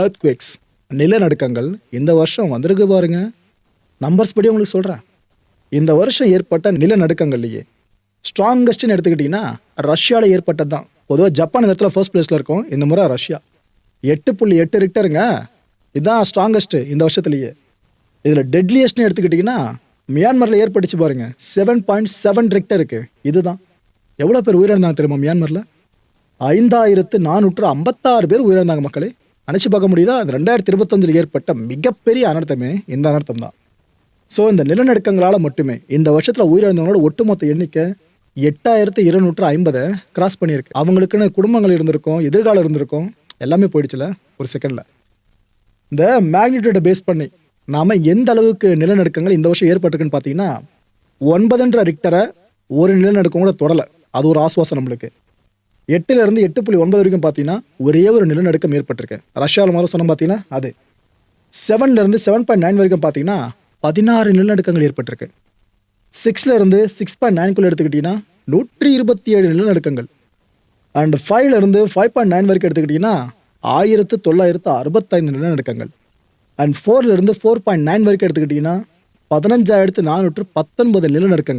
earthquakes நிலநடுக்கங்கள் இந்த வருஷம் வந்திருக்கு பாருங்க. நம்பர்ஸ் படி உங்களுக்கு சொல்கிறேன் இந்த வருஷம் ஏற்பட்ட நிலநடுக்கங்கள்லையே ஸ்ட்ராங்கஸ்ட்னு எடுத்துக்கிட்டிங்கன்னா ரஷ்யாவில் ஏற்பட்டது தான் பொதுவாக ஜப்பான் இந்த இடத்துல ஃபர்ஸ்ட் பிளேஸில் இருக்கும். இந்த முறை ரஷ்யா. எட்டு புள்ளி எட்டு ரிக்டருங்க. இதுதான் ஸ்ட்ராங்கஸ்ட்டு இந்த வருஷத்துலேயே. இதில் டெட்லியஸ்ட்னு எடுத்துக்கிட்டிங்கன்னா மியான்மரில் ஏற்பட்டுச்சு பாருங்கள் செவன் பாயிண்ட் செவன் ரிக்டருக்கு இதுதான். எவ்வளோ பேர் உயிரிழந்தாங்க தெரியுமா மியான்மரில்? ஐந்தாயிரத்து நானூற்று ஐம்பத்தாறு பேர் உயிரிழந்தாங்க மக்களே. அணைச்சி பார்க்க முடியுதா? அது ரெண்டாயிரத்தி இருபத்தஞ்சில் ஏற்பட்ட மிகப்பெரிய அனர்த்தமே இந்த அனர்த்தம் தான். ஸோ இந்த நிலநடுக்கங்களால் மட்டுமே இந்த வருஷத்தில் உயிரிழந்தவங்களோட ஒட்டுமொத்த எண்ணிக்கை எட்டாயிரத்து இருநூற்று ஐம்பதை கிராஸ் பண்ணியிருக்கு. அவங்களுக்குன்னு குடும்பங்கள் இருந்திருக்கும் எதிர்காலம் இருந்திருக்கும் எல்லாமே போயிடுச்சுல ஒரு செகண்டில் இந்த மேக்னிடியூட்டை பேஸ் பண்ணி நாம் எந்த அளவுக்கு நிலநடுக்கங்கள் இந்த வருஷம் ஏற்பட்டிருக்குன்னு பார்த்தீங்கன்னா ஒன்பதுன்ற ரிக்டரை ஒரு நிலநடுக்கம் கூட தொடலை. அது ஒரு ஆசுவாசம் நம்மளுக்கு. எட்டுல இருந்து எட்டு புள்ளி ஒன்பது வரைக்கும் பார்த்தீங்கன்னா ஒரே ஒரு நிலநடுக்கம் ஏற்பட்டிருக்கு. ரஷ்யாவில் முதல்ல சொன்ன பார்த்தீங்கன்னா அது. செவன்ல இருந்து செவன் பாயிண்ட் நைன் வரைக்கும் பார்த்தீங்கன்னா பதினாறு நிலநடுக்கங்கள் ஏற்பட்டிருக்கு. சிக்ஸ்ல இருந்து சிக்ஸ் பாயிண்ட் நைன்குள்ள எடுத்துக்கிட்டிங்கன்னா நூற்றி இருபத்தி ஏழு நிலநடுக்கங்கள். அண்ட் ஃபைவ்ல இருந்து ஃபைவ் பாயிண்ட் நைன் வரைக்கும் எடுத்துக்கிட்டிங்கன்னா ஆயிரத்து தொள்ளாயிரத்து அறுபத்தைந்து நிலநடுக்கங்கள். அண்ட் ஃபோர்ல இருந்து ஃபோர் பாயிண்ட் நைன் வரைக்கும் எடுத்துக்கிட்டிங்கன்னா பதினஞ்சாயிரத்து நானூற்று பத்தொன்பது நிலநடுக்கங்கள்.